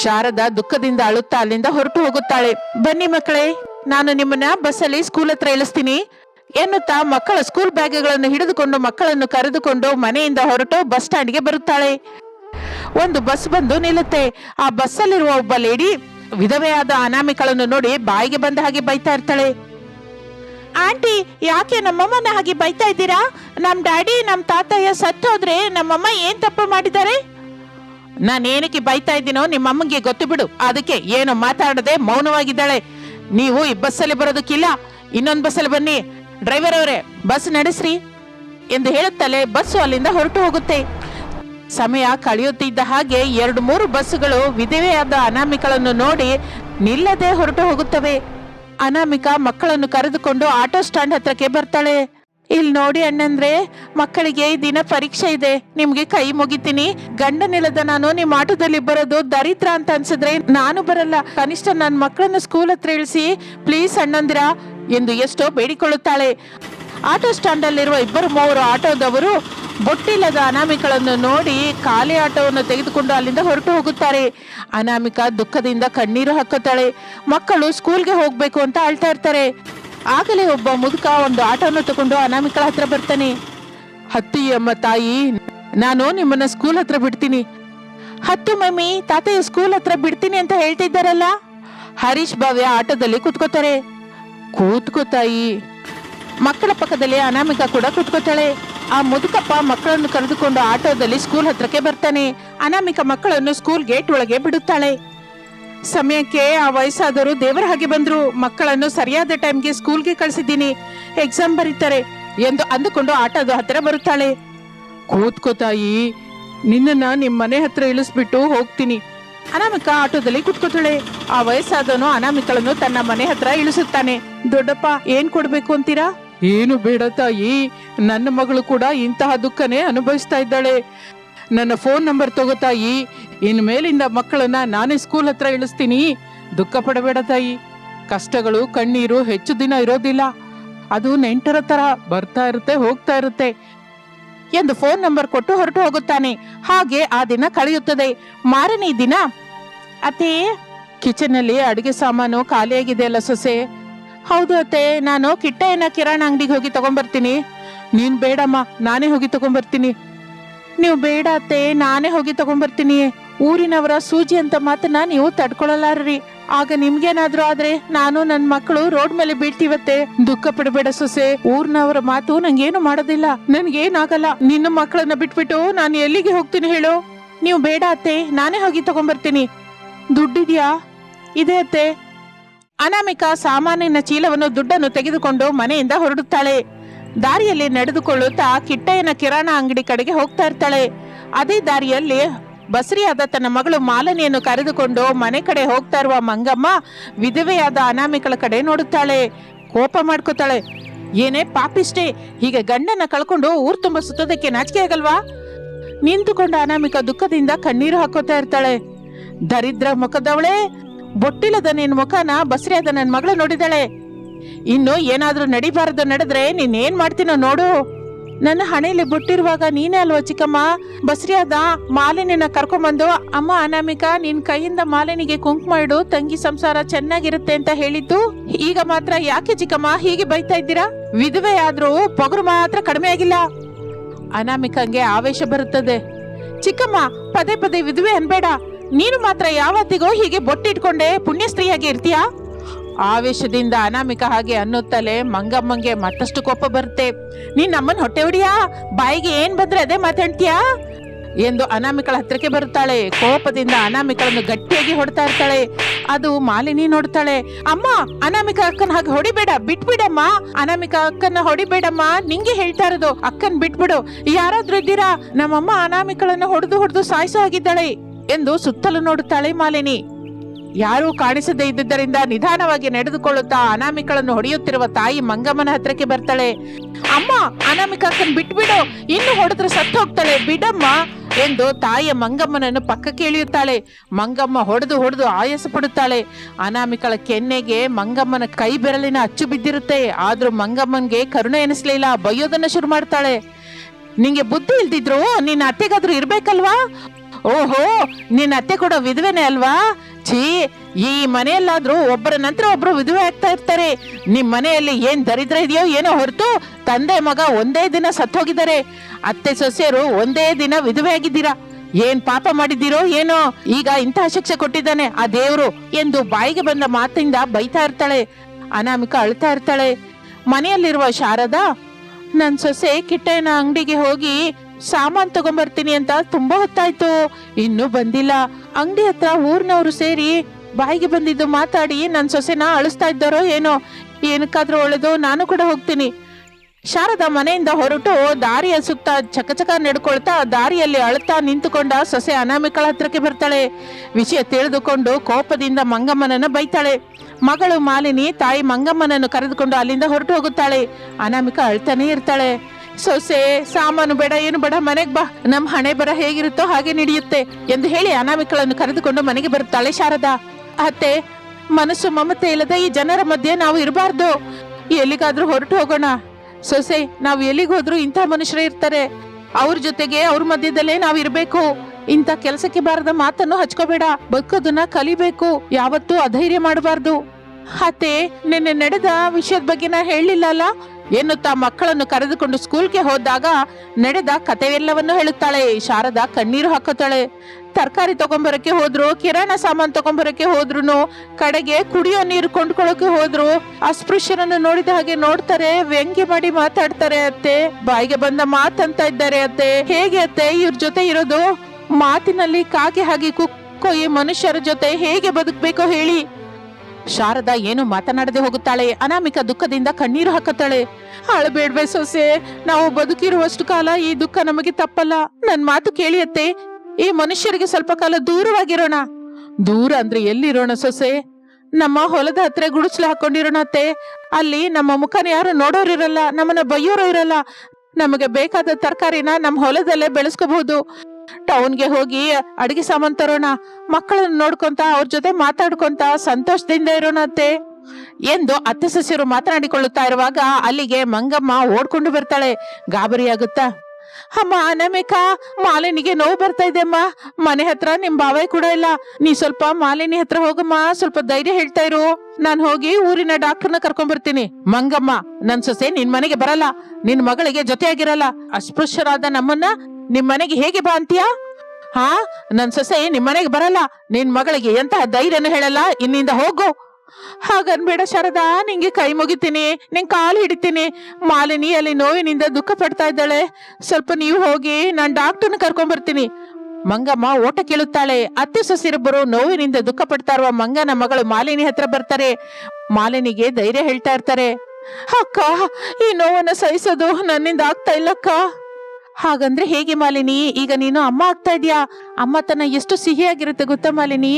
ಶಾರದಾ ದುಃಖದಿಂದ ಅಳುತ್ತಾ ಅಲ್ಲಿಂದ ಹೊರಟು ಹೋಗುತ್ತಾಳೆ. ಬನ್ನಿ ಮಕ್ಕಳೇ, ನಾನು ನಿಮ್ಮನ್ನ ಬಸ್ಸಲ್ಲಿ ಸ್ಕೂಲ್ ಹತ್ರ ಇಳಿಸ್ತೀನಿ. ಎನ್ನುತ್ತಾ ಮಕ್ಕಳ ಸ್ಕೂಲ್ ಬ್ಯಾಗ್ಗಳನ್ನು ಹಿಡಿದುಕೊಂಡು ಮಕ್ಕಳನ್ನು ಕರೆದುಕೊಂಡು ಮನೆಯಿಂದ ಹೊರಟು ಬಸ್ ಸ್ಟ್ಯಾಂಡ್ಗೆ ಬರುತ್ತಾಳೆ. ಒಂದು ಬಸ್ ಬಂದು ನಿಲ್ಲುತ್ತೆ. ಆ ಬಸ್ಸಲ್ಲಿರುವ ಒಬ್ಬ ಲೇಡಿ ವಿಧವೆಯಾದ ಅನಾಮಿಕಳನ್ನು ನೋಡಿ ಬಾಯಿಗೆ ಬಂದ ಹಾಗೆ ಬೈತಾ ಇರ್ತಾಳೆ. ಆಂಟಿ ಯಾಕೆ ನಮ್ಮಮ್ಮನ ಹಾಗೆ ಬೈತಾ ಇದ್ದೀರಾ? ನಮ್ಮ ಡ್ಯಾಡಿ ನಮ್ಮ ತಾತಯ್ಯ ಸತ್ತೋದ್ರೆ ನಮ್ಮಮ್ಮ ಏನ್ ತಪ್ಪು ಮಾಡಿದ್ದಾರೆ? ನಾನು ಏನಕ್ಕೆ ಬೈತಾ ಇದ್ದೀನೋ ನಿಮ್ಮಮ್ಮಗೆ ಗೊತ್ತು ಬಿಡು. ಅದಕ್ಕೆ ಏನು ಮಾತಾಡದೆ ಮೌನವಾಗಿದ್ದಾಳೆ. ನೀವು ಈ ಬಸ್ಸಲ್ಲಿ ಬರೋದಕ್ಕಿಲ್ಲ. ಇನ್ನೊಂದು ಬಸ್ಸಲ್ಲಿ ಬನ್ನಿ. ಡ್ರೈವರ್ ಅವರೇ ಬಸ್ ನಡೆಸ್ರಿ. ಎಂದು ಹೇಳುತ್ತಲೇ ಬಸ್ಸು ಅಲ್ಲಿಂದ ಹೊರಟು ಹೋಗುತ್ತೆ. ಸಮಯ ಕಳೆಯುತ್ತಿದ್ದ ಹಾಗೆ ಎರಡು ಮೂರು ಬಸ್ಸುಗಳು ವಿಧವೆಯಾದ ಅನಾಮಿಕಳನ್ನು ನೋಡಿ ನಿಲ್ಲದೆ ಹೊರಟು ಹೋಗುತ್ತವೆ. ಅನಾಮಿಕ ಮಕ್ಕಳನ್ನು ಕರೆದುಕೊಂಡು ಆಟೋ ಸ್ಟ್ಯಾಂಡ್ ಹತ್ರಕ್ಕೆ ಬರ್ತಾಳೆ. ಇಲ್ಲಿ ನೋಡಿ ಅಣ್ಣಂದ್ರೆ, ಮಕ್ಕಳಿಗೆ ಈ ದಿನ ಪರೀಕ್ಷೆ ಇದೆ. ನಿಮ್ಗೆ ಕೈ ಮುಗಿತೀನಿ. ಗಂಡನಿಲ್ಲದ ನಾನು ನಿಮ್ ಆಟೋದಲ್ಲಿ ಬರೋದು ದರಿದ್ರ ಅಂತ ಅನ್ಸಿದ್ರೆ ನಾನು ಬರಲ್ಲ. ಕನಿಷ್ಠ ನನ್ನ ಮಕ್ಕಳನ್ನು ಸ್ಕೂಲ್ ಹತ್ರ ಇಳಿಸಿ ಪ್ಲೀಸ್ ಅಣ್ಣಂದಿರ, ಎಂದು ಎಷ್ಟೋ ಬೇಡಿಕೊಳ್ಳುತ್ತಾಳೆ. ಆಟೋ ಸ್ಟ್ಯಾಂಡಲ್ಲಿರುವ ಇಬ್ಬರು ಮೂವರು ಆಟೋದವರು ಬೊಟ್ಟಿಲ್ಲದ ಅನಾಮಿಕಳನ್ನು ನೋಡಿ ಖಾಲಿ ಆಟೋವನ್ನು ತೆಗೆದುಕೊಂಡು ಅಲ್ಲಿಂದ ಹೊರಟು ಹೋಗುತ್ತಾರೆ. ಅನಾಮಿಕ ದುಃಖದಿಂದ ಕಣ್ಣೀರು ಹಾಕುತ್ತಾಳೆ. ಮಕ್ಕಳು ಸ್ಕೂಲ್ಗೆ ಹೋಗಬೇಕು ಅಂತ ಅಳ್ತಾ ಇರ್ತಾರೆ. ಆಗಲೇ ಒಬ್ಬ ಮುದುಕ ಒಂದು ಆಟೋವನ್ನು ತಗೊಂಡು ಅನಾಮಿಕಳ ಹತ್ರ ಬರ್ತಾನೆ. ಹತ್ತಿ ಅಮ್ಮ ತಾಯಿ, ನಾನು ನಿಮ್ಮನ್ನ ಸ್ಕೂಲ್ ಹತ್ರ ಬಿಡ್ತೀನಿ. ಹತ್ತು ಮಮ್ಮಿ, ತಾತೆಯ ಸ್ಕೂಲ್ ಹತ್ರ ಬಿಡ್ತೀನಿ ಅಂತ ಹೇಳ್ತಿದ್ದಾರಲ್ಲ? ಹರೀಶ್ ಭಾವ್ಯ ಆಟೋದಲ್ಲಿ ಕೂತ್ಕೋತಾರೆ. ಕೂತ್ಕೋ ತಾಯಿ. ಮಕ್ಕಳ ಪಕ್ಕದಲ್ಲಿ ಅನಾಮಿಕ ಕೂಡ ಕುತ್ಕೋತಾಳೆ ಆ ಮುದುಕಪ್ಪ ಮಕ್ಕಳನ್ನು ಕರೆದುಕೊಂಡು ಆಟೋದಲ್ಲಿ ಸ್ಕೂಲ್ ಹತ್ರಕ್ಕೆ ಬರ್ತಾನೆ. ಅನಾಮಿಕ ಮಕ್ಕಳನ್ನು ಸ್ಕೂಲ್ ಗೇಟ್ ಒಳಗೆ ಬಿಡುತ್ತಾಳೆ. ಸಮಯಕ್ಕೆ ಆ ವಯಸ್ಸಾದವರು ದೇವರ ಹಾಗೆ ಬಂದ್ರು. ಮಕ್ಕಳನ್ನು ಸರಿಯಾದ ಟೈಮ್ಗೆ ಸ್ಕೂಲ್ಗೆ ಕಳಿಸಿದ್ದೀನಿ. ಎಕ್ಸಾಮ್ ಬರೀತಾರೆ ಎಂದು ಅಂದುಕೊಂಡು ಆಟೋದ ಹತ್ತಿರ ಬರುತ್ತಾಳೆ. ಕೂತ್ಕೋ ತಾಯಿ, ನಿನ್ನನ್ನ ನಿಮ್ಮ ಮನೆ ಹತ್ರ ಇಳಿಸ್ಬಿಟ್ಟು ಹೋಗ್ತೀನಿ. ಅನಾಮಿಕ ಆಟೋದಲ್ಲಿ ಕುತ್ಕೋತಾಳೆ ಆ ವಯಸ್ಸಾದವನು ಅನಾಮಿಕಳನ್ನು ತನ್ನ ಮನೆ ಹತ್ರ ಇಳಿಸುತ್ತಾನೆ. ದೊಡ್ಡಪ್ಪ, ಏನ್ ಕೊಡ್ಬೇಕು ಅಂತೀರಾ? ಏನು ಬೇಡ ತಾಯಿ. ನನ್ನ ಮಗಳು ಕೂಡ ಇಂತಹ ದುಃಖನೇ ಅನುಭವಿಸ್ತಾ ಇದ್ದಾಳೆ. ನನ್ನ ಫೋನ್ ನಂಬರ್ ತಗೋ ತಾಯಿ. ಇನ್ ಮೇಲಿಂದ ಮಕ್ಕಳನ್ನ ನಾನೇ ಸ್ಕೂಲ್ ಹತ್ರ ಇಳಿಸ್ತೀನಿ. ದುಃಖ ಪಡಬೇಡ ತಾಯಿ. ಕಷ್ಟಗಳು, ಕಣ್ಣೀರು ಹೆಚ್ಚು ದಿನ ಇರೋದಿಲ್ಲ. ಅದು ನೆಂಟರ ತರ ಬರ್ತಾ ಇರುತ್ತೆ, ಹೋಗ್ತಾ ಇರುತ್ತೆ. ಎಂದು ಫೋನ್ ನಂಬರ್ ಕೊಟ್ಟು ಹೊರಟು ಹೋಗುತ್ತಾನೆ. ಹಾಗೆ ಆ ದಿನ ಕಳೆಯುತ್ತದೆ. ಮಾರನೇ ದಿನ. ಅತೇ ಕಿಚನ್ ಅಲ್ಲಿ ಅಡುಗೆ ಸಾಮಾನು ಖಾಲಿಯಾಗಿದೆ ಅಲ್ಲ ಸೊಸೆ? ಹೌದು ಅತ್ತೆ, ನಾನು ಕಿಟ್ಟಯ್ಯನ ಕಿರಾಣ ಅಂಗಡಿಗೆ ಹೋಗಿ ತಗೊಂಬರ್ತೀನಿ. ನೀನ್ ಬೇಡಮ್ಮ, ನಾನೇ ಹೋಗಿ ತಗೊಂಬರ್ತೀನಿ. ನೀವು ಬೇಡ ಅತ್ತೆ, ನಾನೇ ಹೋಗಿ ತಗೊಂಬರ್ತೀನಿ. ಊರಿನವರ ಸೂಜಿ ಅಂತ ಮಾತನ್ನ ನೀವು ತಡ್ಕೊಳ್ಳಲಾರ್ರಿ ಆಗ ನಿಮ್ಗೇನಾದ್ರೂ ಆದ್ರೆ ನಾನು ನನ್ ಮಕ್ಕಳು ರೋಡ್ ಮೇಲೆ ಬೀಳ್ತೀವತ್ತೆ. ದುಃಖ ಪಡಬೇಡ ಸೊಸೆ, ಊರ್ನವರ ಮಾತು ನಂಗೇನು ಮಾಡೋದಿಲ್ಲ. ನನ್ಗೇನಾಗಲ್ಲ. ನಿನ್ನ ಮಕ್ಕಳನ್ನ ಬಿಟ್ಬಿಟ್ಟು ನಾನು ಎಲ್ಲಿಗೆ ಹೋಗ್ತೀನಿ ಹೇಳು? ನೀವು ಬೇಡ ಅತ್ತೆ, ನಾನೇ ಹೋಗಿ ತಗೊಂಬರ್ತೀನಿ. ದುಡ್ಡಿದ್ಯಾ? ಇದೆ ಅತ್ತೆ. ಅನಾಮಿಕ ಸಾಮಾನಿನ ಚೀಲವನ್ನು ದುಡ್ಡನ್ನು ತೆಗೆದುಕೊಂಡು ಮನೆಯಿಂದ ಹೊರಡುತ್ತಾಳೆ. ದಾರಿಯಲ್ಲಿ ನಡೆದುಕೊಳ್ಳುತ್ತಾ ಕಿಟ್ಟಯ್ಯನ ಕಿರಾಣ ಅಂಗಡಿ ಕಡೆಗೆ ಹೋಗ್ತಾ ಇರ್ತಾಳೆ. ಅದೇ ದಾರಿಯಲ್ಲಿ ಬಸರಿಯಾದ ತನ್ನ ಮಗಳು ಮಾಲನಿಯನ್ನು ಕರೆದುಕೊಂಡು ಮನೆ ಕಡೆ ಹೋಗ್ತಾ ಇರುವ ಮಂಗಮ್ಮ ವಿಧವೆಯಾದ ಅನಾಮಿಕಳ ಕಡೆ ನೋಡುತ್ತಾಳೆ. ಕೋಪ ಮಾಡ್ಕೋತಾಳೆ. ಏನೇ ಪಾಪಿಷ್ಟೇ ಹೀಗೆ ಗಂಡನ ಕಳ್ಕೊಂಡು ಊರ್ ತುಂಬ ಸುತ್ತೋದಕ್ಕೆ ನಾಚಿಕೆ ಆಗಲ್ವಾ? ನಿಂತುಕೊಂಡ ಅನಾಮಿಕ ದುಃಖದಿಂದ ಕಣ್ಣೀರು ಹಾಕೋತಾ ಇರ್ತಾಳೆ. ದರಿದ್ರ ಮುಖದವಳೆ ಬೊಟ್ಟಿಲ್ಲದ ನಿನ್ ಮುಖನ ಬಸ್ರಿಯಾದ ನನ್ನ ಮಗಳು ನೋಡಿದಾಳೆ. ಇನ್ನು ಏನಾದ್ರೂ ನಡಿಬಾರದು ನಡೆದ್ರೆ ನೀನ್ ಏನ್ ಮಾಡ್ತೀನೋ ನೋಡು. ನನ್ನ ಹಣೆಯಲ್ಲಿ ಬುಟ್ಟಿರುವಾಗ ನೀನೇ ಅಲ್ವಾ ಚಿಕ್ಕಮ್ಮ? ಬಸರಿಯಾದ ಮಾಲಿನಿನ ಕರ್ಕೊಂಬಂದು, ಅಮ್ಮ ಅನಾಮಿಕಾ, ನಿನ್ ಕೈಯಿಂದ ಮಾಲಿನಿಗೆ ಕುಂಕುಮ ಇಡು, ತಂಗಿ ಸಂಸಾರ ಚೆನ್ನಾಗಿರುತ್ತೆ ಅಂತ ಹೇಳಿದ್ದು. ಈಗ ಮಾತ್ರ ಯಾಕೆ ಚಿಕ್ಕಮ್ಮ? ಹೀಗೆ ಬೈತಾ ಇದ್ದೀರಾ? ವಿಧವೆ ಆದ್ರೂ ಪೊಗರು ಮಾತ್ರ ಕಡಿಮೆ ಆಗಿಲ್ಲ. ಅನಾಮಿಕಂಗೆ ಆವೇಶ ಬರುತ್ತದೆ. ಚಿಕ್ಕಮ್ಮ, ಪದೇ ಪದೇ ವಿಧವೆ ಅನ್ಬೇಡ. ನೀನು ಮಾತ್ರ ಯಾವತ್ತಿಗೋ ಹೀಗೆ ಬೊಟ್ಟಿಟ್ಕೊಂಡೆ ಪುಣ್ಯ ಸ್ತ್ರೀಯಾಗಿ ಇರ್ತೀಯಾ? ಆವೇಶದಿಂದ ಅನಾಮಿಕ ಹಾಗೆ ಅನ್ನುತ್ತಲೇ ಮಂಗಮ್ಮಂಗೆ ಮತ್ತಷ್ಟು ಕೋಪ ಬರುತ್ತೆ. ನೀನ್ ನಮ್ಮನ್ ಹೊಟ್ಟೆ ಹೊಡಿಯಾ? ಬಾಯಿಗೆ ಏನ್ ಬಂದ್ರೆ ಅದೇ ಮಾತಾಡ್ತೀಯಾ? ಎಂದು ಅನಾಮಿಕಳ ಹತ್ರಕ್ಕೆ ಬರುತ್ತಾಳೆ. ಕೋಪದಿಂದ ಅನಾಮಿಕಳನ್ನು ಗಟ್ಟಿಯಾಗಿ ಹೊಡ್ತಾ ಇರ್ತಾಳೆ. ಅದು ಮಾಲಿನಿ ನೋಡ್ತಾಳೆ. ಅಮ್ಮ, ಅನಾಮಿಕ ಅಕ್ಕನ ಹಾಗೆ ಹೊಡಿಬೇಡ, ಬಿಟ್ಬಿಡಮ್ಮ. ಅನಾಮಿಕ ಅಕ್ಕನ ಹೊಡಿಬೇಡಮ್ಮ, ನಿಂಗೆ ಹೇಳ್ತಾ ಇರೋದು. ಅಕ್ಕನ್ ಬಿಟ್ಬಿಡು. ಯಾರಾದ್ರೂ ಇದ್ದೀರಾ? ನಮ್ಮಮ್ಮ ಅನಾಮಿಕಳನ್ನು ಹೊಡೆದು ಹೊಡೆದು ಸಾಯಿಸೋ ಆಗಿದ್ದಾಳೆ ಎಂದು ಸುತ್ತಲೂ ನೋಡುತ್ತಾಳೆ ಮಾಲಿನಿ. ಯಾರೂ ಕಾಣಿಸದೇ ಇದ್ದುದರಿಂದ ನಿಧಾನವಾಗಿ ನಡೆದುಕೊಳ್ಳುತ್ತಾ ಅನಾಮಿಕಳನ್ನು ಹೊಡೆಯುತ್ತಿರುವ ತಾಯಿ ಮಂಗಮ್ಮನ ಹತ್ರಕ್ಕೆ ಬರ್ತಾಳೆ. ಅಮ್ಮ, ಅನಾಮಿಕ ಅಕ್ಕನ್ ಬಿಟ್ಬಿಡು. ಇನ್ನು ಹೊಡೆದ್ರೆ ಸತ್ತು ಹೋಗ್ತಾಳೆ ಬಿಡಮ್ಮ ಎಂದು ತಾಯಿಯ ಮಂಗಮ್ಮನನ್ನು ಪಕ್ಕಕ್ಕೆ ಇಳಿಯುತ್ತಾಳೆ. ಮಂಗಮ್ಮ ಹೊಡೆದು ಹೊಡೆದು ಆಯಾಸ ಪಡುತ್ತಾಳೆ. ಅನಾಮಿಕಳ ಕೆನ್ನೆಗೆ ಮಂಗಮ್ಮನ ಕೈ ಬೆರಳಿನ ಅಚ್ಚು ಬಿದ್ದಿರುತ್ತೆ. ಆದ್ರೂ ಮಂಗಮ್ಮನ್ಗೆ ಕರುಣೆ ಎನಿಸ್ಲಿಲ್ಲ. ಬೈಯೋದನ್ನ ಶುರು ಮಾಡ್ತಾಳೆ. ನಿಂಗೆ ಬುದ್ಧಿ ಇಲ್ದಿದ್ರು ನಿನ್ನ ಅತ್ತೆಗಾದ್ರೂ ಇರ್ಬೇಕಲ್ವಾ? ಓಹೋ, ನಿನ್ನ ಅತ್ತೆ ಕೂಡ ವಿಧವೆನೇ ಅಲ್ವಾ? ಛೀ, ಈ ಮನೆಯಲ್ಲಾದ್ರೂ ಒಬ್ಬರ ನಂತರ ಒಬ್ರು ವಿಧವೆ ಆಗ್ತಾ ಇರ್ತಾರೆ. ನಿಮ್ ಮನೆಯಲ್ಲಿ ಏನ್ ದರಿದ್ರ ಇದೆಯೋ ಏನೋ ಹೊರತು ತಂದೆ ಮಗ ಒಂದೇ ದಿನ ಸತ್ತೋಗಿದ್ದಾರೆ. ಅತ್ತೆ ಸೊಸೆಯರು ಒಂದೇ ದಿನ ವಿಧವೆ ಆಗಿದ್ದೀರಾ? ಏನ್ ಪಾಪ ಮಾಡಿದ್ದೀರೋ ಏನೋ? ಈಗ ಇಂತಹ ಶಿಕ್ಷೆ ಕೊಟ್ಟಿದ್ದಾನೆ ಆ ದೇವ್ರು ಎಂದು ಬಾಯಿಗೆ ಬಂದ ಮಾತಿಂದ ಬೈತಾ ಇರ್ತಾಳೆ, ಅನಾಮಿಕ ಅಳ್ತಾ ಇರ್ತಾಳೆ. ಮನೆಯಲ್ಲಿರುವ ಶಾರದಾ, ನನ್ ಸೊಸೆ ಕಿಟ್ಟಯ್ಯನ ಅಂಗಡಿಗೆ ಹೋಗಿ ಸಾಮಾನ್ ತಗೊಂಬರ್ತೀನಿ ಅಂತ ತುಂಬಾ ಹೊತ್ತಾಯ್ತು. ಇನ್ನೂ ಬಂದಿಲ್ಲ. ಅಂಗಡಿ ಹತ್ರ ಊರ್ನವ್ರು ಸೇರಿ ಬಾಯಿಗೆ ಬಂದಿದ್ದು ಮಾತಾಡಿ ನನ್ನ ಸೊಸೆನ ಅಳಿಸ್ತಾ ಇದ್ದಾರೋ ಏನೋ, ಏನಕ್ಕಾದ್ರೂ ಒಳ್ಳೆದು ನಾನು ಕೂಡ ಹೋಗ್ತೀನಿ. ಶಾರದ ಮನೆಯಿಂದ ಹೊರಟು ದಾರಿಯ ಸುತ್ತ ಚಕಚಕ ನಡ್ಕೊಳ್ತಾ ದಾರಿಯಲ್ಲಿ ಅಳ್ತಾ ನಿಂತುಕೊಂಡ ಸೊಸೆ ಅನಾಮಿಕಳ ಹತ್ರಕ್ಕೆ ಬರ್ತಾಳೆ. ವಿಷಯ ತಿಳಿದುಕೊಂಡು ಕೋಪದಿಂದ ಮಂಗಮ್ಮನನ್ನು ಬೈತಾಳೆ. ಮಗಳು ಮಾಲಿನಿ ತಾಯಿ ಮಂಗಮ್ಮನನ್ನು ಕರೆದುಕೊಂಡು ಅಲ್ಲಿಂದ ಹೊರಟು ಹೋಗುತ್ತಾಳೆ. ಅನಾಮಿಕ ಅಳ್ತಾನೆ ಇರ್ತಾಳೆ. ಸೊಸೆ, ಸಾಮಾನು ಬೇಡ, ಏನು ಬೇಡ, ಮನೆಗ್ ಬಾ. ನಮ್ ಹಣೆ ಬರ ಹೇಗಿರುತ್ತೋ ಹಾಗೆ ನಡೆಯುತ್ತೆ ಎಂದು ಹೇಳಿ ಅನಾಮಿಕಳನ್ನು ಕರೆದುಕೊಂಡು ಮನೆಗೆ ಬರುತ್ತಾಳೆ ಶಾರದಾ. ಅತ್ತೆ, ಮನಸ್ಸು ಮಮತೆ ಇಲ್ಲದ ಈ ಜನರ ಮಧ್ಯೆ ನಾವು ಇರಬಾರ್ದು. ಎಲ್ಲಿಗಾದ್ರೂ ಹೊರಟು ಹೋಗೋಣ. ಸೊಸೆ, ನಾವು ಎಲ್ಲಿಗೆ ಹೋದ್ರು ಇಂಥ ಮನುಷ್ಯರೇ ಇರ್ತಾರೆ. ಅವ್ರ ಜೊತೆಗೆ ಅವ್ರ ಮಧ್ಯದಲ್ಲೇ ನಾವ್ ಇರಬೇಕು. ಇಂಥ ಕೆಲಸಕ್ಕೆ ಬಾರದ ಮಾತನ್ನು ಹಚ್ಕೋಬೇಡ. ಬದುಕೋದನ್ನ ಕಲಿಬೇಕು. ಯಾವತ್ತೂ ಅಧೈರ್ಯ ಮಾಡಬಾರ್ದು. ಅತ್ತೆ, ನಿನ್ನೆ ನಡೆದ ವಿಷಯದ ಬಗ್ಗೆ ನಾ ಹೇಳಿಲ್ಲಲ್ಲ? ಏನು ಎನ್ನುತ್ತಾ ಮಕ್ಕಳನ್ನು ಕರೆದುಕೊಂಡು ಸ್ಕೂಲ್ಗೆ ಹೋದಾಗ ನಡೆದ ಕಥೆಯೆಲ್ಲವನ್ನೂ ಹೇಳುತ್ತಾಳೆ. ಶಾರದಾ ಕಣ್ಣೀರು ಹಾಕುತ್ತಾಳೆ. ತರಕಾರಿ ತಗೊಂಬರಕ್ಕೆ ಹೋದ್ರು, ಕಿರಾಣ ಸಾಮಾನ್ ತಗೊಂಬರಕ್ಕೆ ಹೋದ್ರು ಕಡೆಗೆ ಕುಡಿಯೋ ನೀರು ಕೊಂಡ್ಕೊಳ್ಳೋಕೆ ಹೋದ್ರು. ಅಸ್ಪೃಶ್ಯರನ್ನು ನೋಡಿದ ಹಾಗೆ ನೋಡ್ತಾರೆ, ವ್ಯಂಗ್ಯ ಮಾಡಿ ಮಾತಾಡ್ತಾರೆ ಅತ್ತೆ. ಬಾಯಿಗೆ ಬಂದ ಮಾತಂತ ಇದ್ದಾರೆ ಅತ್ತೆ. ಹೇಗೆ ಅತ್ತೆ, ಇವ್ರ ಜೊತೆ ಇರೋದು? ಮಾತಿನಲ್ಲಿ ಕಾಗೆ ಹಾಗೆ ಕುಕ್ಕೋ ಈ ಮನುಷ್ಯರ ಜೊತೆ ಹೇಗೆ ಬದುಕ್ಬೇಕೋ ಹೇಳಿ. ಶಾರದಾ ಏನು ಮಾತನಾಡದೆ ಹೋಗುತ್ತಾಳೆ. ಅನಾಮಿಕ ದುಃಖದಿಂದ ಕಣ್ಣೀರು ಹಾಕುತ್ತಾಳೆ. ಅಳಬೇಡ್ವೆ ಸೊಸೆ, ನಾವು ಬದುಕಿರುವಷ್ಟು ಕಾಲ ಈ ದುಃಖ ನಮಗೆ ತಪ್ಪಲ್ಲ. ನನ್ ಮಾತು ಕೇಳಿಯತ್ತೆ. ಈ ಮನುಷ್ಯರಿಗೆ ಸ್ವಲ್ಪ ಕಾಲ ದೂರವಾಗಿರೋಣ. ದೂರ ಅಂದ್ರೆ ಎಲ್ಲಿರೋಣ ಸೊಸೆ? ನಮ್ಮ ಹೊಲದ ಹತ್ರ ಗುಡಿಸ್ಲು ಹಾಕೊಂಡಿರೋಣ ಅತ್ತೆ. ಅಲ್ಲಿ ನಮ್ಮ ಮುಖನ ಯಾರು ನೋಡೋರಿರಲ್ಲ, ನಮ್ಮನ್ನ ಬೈಯೋರು ಇರಲ್ಲ. ನಮಗೆ ಬೇಕಾದ ತರಕಾರಿನ ನಮ್ಮ ಹೊಲದಲ್ಲೇ ಬೆಳೆಸ್ಕೋಬಹುದು. ಟೌನ್ಗೆ ಹೋಗಿ ಅಡಿಗೆ ಸಾಮಾನು ತರೋಣ. ಮಕ್ಕಳನ್ನು ನೋಡ್ಕೊಂತ ಅವ್ರ ಜೊತೆ ಮಾತಾಡ್ಕೊಂತ ಸಂತೋಷದಿಂದ ಇರೋಣ ಅತ್ತೆ ಎಂದು ಅತ್ತೆ ಸಸ್ಯರು ಮಾತನಾಡಿಕೊಳ್ಳುತ್ತಾ ಇರುವಾಗ ಅಲ್ಲಿಗೆ ಮಂಗಮ್ಮ ಓಡ್ಕೊಂಡು ಬರ್ತಾಳೆ. ಗಾಬರಿಯಾಗುತ್ತಾ, ಅಮ್ಮ, ಅನಮಿಕಾ, ಮಾಲಿನಿಗೆ ನೋವು ಬರ್ತಾ ಇದೆ ಅಮ್ಮ. ಮನೆ ಹತ್ರ ನಿಮ್ ಬಾವೈ ಕೂಡ ಇಲ್ಲ. ನೀ ಸ್ವಲ್ಪ ಮಾಲಿನಿ ಹತ್ರ ಹೋಗಮ್ಮ. ಸ್ವಲ್ಪ ಧೈರ್ಯ ಹೇಳ್ತಾ ಇರು. ನಾನ್ ಹೋಗಿ ಊರಿನ ಡಾಕ್ಟರ್ನ ಕರ್ಕೊಂಡ್ ಬರ್ತೀನಿ ಮಂಗಮ್ಮ, ನನ್ ಸೊಸೆ ನಿನ್ ಮನೆಗೆ ಬರಲ್ಲ. ನಿನ್ ಮಗಳಿಗೆ ಜೊತೆಯಾಗಿರಲ್ಲ. ಅಸ್ಪೃಶ್ಯರಾದ ನಮ್ಮನ್ನ ನಿಮ್ ಮನೆಗೆ ಹೇಗೆ ಬಾ ಅಂತೀಯಾ? ಹಾ, ನನ್ ಸೊಸೆ ನಿಮ್ ಮನೆಗೆ ಬರಲ್ಲ. ನಿನ್ ಮಗಳಿಗೆ ಎಂತಹ ಧೈರ್ಯನ ಹೇಳಲ್ಲ. ಇನ್ನಿಂದ ಹೋಗು. ಹಾಗನ್ಬೇಡ ಶಾರದಾ, ನಿಂಗೆ ಕೈ ಮುಗಿತೀನಿ. ನಿನ್ ಕಾಲು ಹಿಡಿತೀನಿ. ಮಾಲಿನಿ ಅಲ್ಲಿ ನೋವಿನಿಂದ ದುಃಖ ಪಡ್ತಾ ಇದ್ದಾಳೆ. ಸ್ವಲ್ಪ ನೀವು ಹೋಗಿ ನಾನ್ ಡಾಕ್ಟರ್ನ ಕರ್ಕೊಂಡ್ ಬರ್ತೀನಿ ಮಂಗಮ್ಮ ಓಟ ಕೇಳುತ್ತಾಳೆ. ಅತ್ತೆ ಸೊಸಿರೊಬ್ಬರು ನೋವಿನಿಂದ ದುಃಖ ಪಡ್ತಾ ಇರುವ ಮಂಗನ ಮಗಳು ಮಾಲಿನಿ ಹತ್ರ ಬರ್ತಾರೆ. ಮಾಲಿನಿಗೆ ಧೈರ್ಯ ಹೇಳ್ತಾ ಇರ್ತಾರೆ. ಅಕ್ಕ, ಈ ನೋವನ್ನ ಸಹಿಸೋದು ನನ್ನಿಂದ ಆಗ್ತಾ ಇಲ್ಲಕ್ಕ. ಹಾಗಂದ್ರೆ ಹೇಗೆ ಮಾಲಿನಿ, ಈಗ ನೀನು ಅಮ್ಮ ಆಗ್ತಾ ಇದೀಯಾ? ಅಮ್ಮತನ ಎಷ್ಟು ಸಿಹಿಯಾಗಿರುತ್ತೆ ಗೊತ್ತಾ ಮಾಲಿನಿ?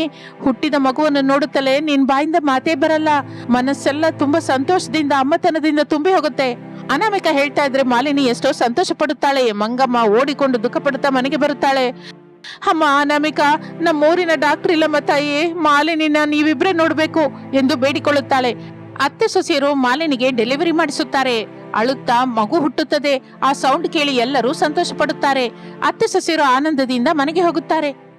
ಹುಟ್ಟಿದ ಮಗುವನ್ನು ನೋಡುತ್ತಲೇ ನಿನ್ ಬಾಯಿಂದ ಮಾತೇ ಬರಲ್ಲ. ಮನಸ್ಸೆಲ್ಲ ತುಂಬಾ ಸಂತೋಷದಿಂದ, ಅಮ್ಮತನದಿಂದ ತುಂಬಿ ಹೋಗುತ್ತೆ. ಅನಾಮಿಕ ಹೇಳ್ತಾ ಇದ್ರೆ ಮಾಲಿನಿ ಎಷ್ಟೋ ಸಂತೋಷ ಪಡುತ್ತಾಳೆ. ಮಂಗಮ್ಮ ಓಡಿಕೊಂಡು ದುಃಖ ಪಡುತ್ತಾ ಮನೆಗೆ ಬರುತ್ತಾಳೆ. ಅಮ್ಮ, ಅನಾಮಿಕ, ನಮ್ಮೂರಿನ ಡಾಕ್ಟರ್ ಇಲ್ಲಮ್ಮ ತಾಯಿ. ಮಾಲಿನಿನ ನೀವಿಬ್ರೇ ನೋಡ್ಬೇಕು ಎಂದು ಬೇಡಿಕೊಳ್ಳುತ್ತಾಳೆ. ಅತ್ತೆ, ಸೊಸೆಯರು ಮಾಲಿನಿಗೆ ಡೆಲಿವರಿ ಮಾಡಿಸುತ್ತಾರೆ. ಅಳುತ್ತಾ ಮಗು ಹುಟ್ಟುತ್ತದೆ. ಆ ಸೌಂಡ್ ಕೇಳಿ ಎಲ್ಲರೂ ಸಂತೋಷ ಪಡುತ್ತಾರೆ ಅತ್ತೆ ಸೊಸೆಯರು ಆನಂದದಿಂದ ಮನೆಗೆ ಹೋಗುತ್ತಾರೆ.